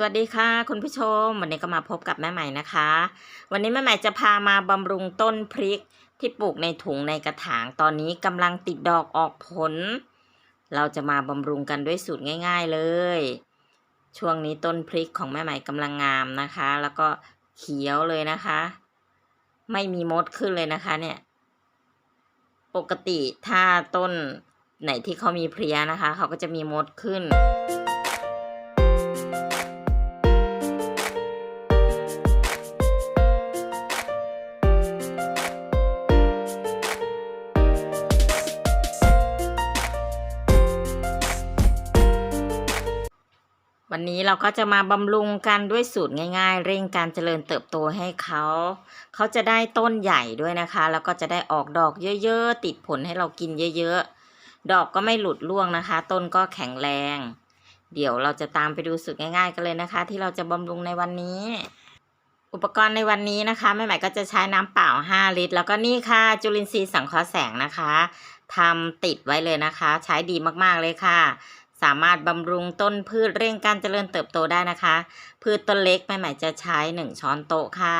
สวัสดีค่ะคุณผู้ชม วันนี้ก็มาพบกับแม่ใหม่นะคะ วันนี้แม่ใหม่จะพามาบำรุงต้นพริกที่ปลูกในถุงในกระถางตอนนี้กำลังติดดอกออกผล เราจะมาบำรุงกันด้วยสูตรง่าย ๆเลย ช่วงนี้ต้นพริกของแม่ใหม่กำลังงามนะคะ แล้วก็เขียวเลยนะคะ ไม่มีมดขึ้นเลยนะคะเนี่ย ปกติถ้าต้นไหนที่เขามีเพลียนะคะ เขาก็จะมีมดขึ้น วันนี้เราก็จะมาบำรุงกันด้วยสูตรง่าย ๆ เร่งการเจริญเติบโตให้เขา เขาจะได้ต้นใหญ่ด้วยนะคะ แล้วก็จะได้ออกดอกเยอะๆ ติดผลให้เรากินเยอะๆ ดอกก็ไม่หลุดร่วงนะคะ ต้นก็แข็งแรง เดี๋ยวเราจะตามไปดูสูตรง่ายๆ กันเลยนะคะ ที่เราจะบำรุงในวันนี้ อุปกรณ์ในวันนี้นะคะแม่ใหม่ก็จะใช้น้ำเปล่า 5 ลิตร แล้วก็นี่ค่ะจุลินทรีย์สังเคราะห์แสงนะคะทำติดไว้เลยนะคะ ใช้ดีมากๆเลยค่ะ สามารถบำรุงต้นพืชเร่งการเจริญเติบโตได้นะคะ พืชต้นเล็กแม่ใหม่จะใช้ 1 ช้อนโต๊ะค่ะ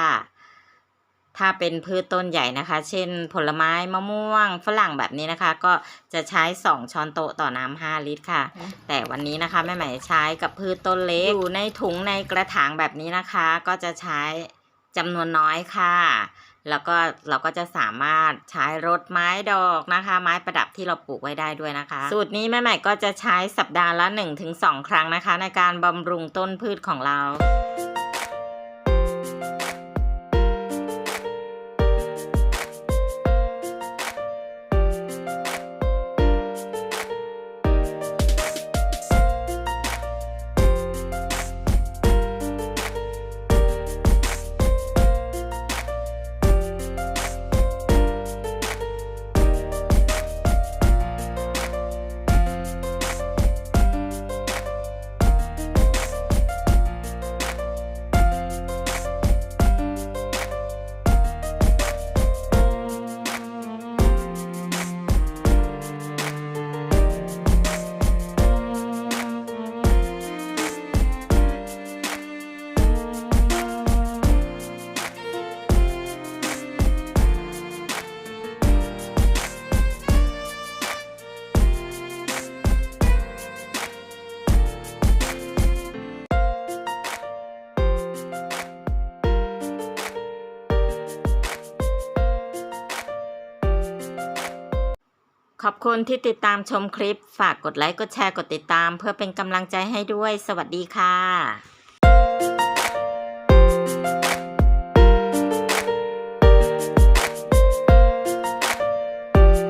ถ้าเป็นพืชต้นใหญ่นะคะ เช่น ผลไม้มะม่วงฝรั่งแบบนี้นะคะ ก็จะใช้ 2 ช้อนโต๊ะต่อน้ำ5ลิตรค่ะ แต่วันนี้นะคะแม่ใหม่ใช้กับพืชต้นเล็กอยู่ในถุงในกระถางแบบนี้นะคะ ก็จะใช้จำนวนน้อยค่ะ แล้วก็เราก็จะสามารถใช้รดไม้ดอกนะคะ ไม้ประดับที่เราปลูกไว้ได้ด้วยนะคะ สูตรนี้แม่ใหม่ก็จะใช้สัปดาห์ละ 1-2 ครั้งนะคะ ในการบำรุงต้นพืชของเรา ขอบคุณที่ติดตามชมคลิป ฝากกดไลค์ กดแชร์ กดติดตาม เพื่อเป็นกำลังใจให้ด้วย สวัสดีค่ะ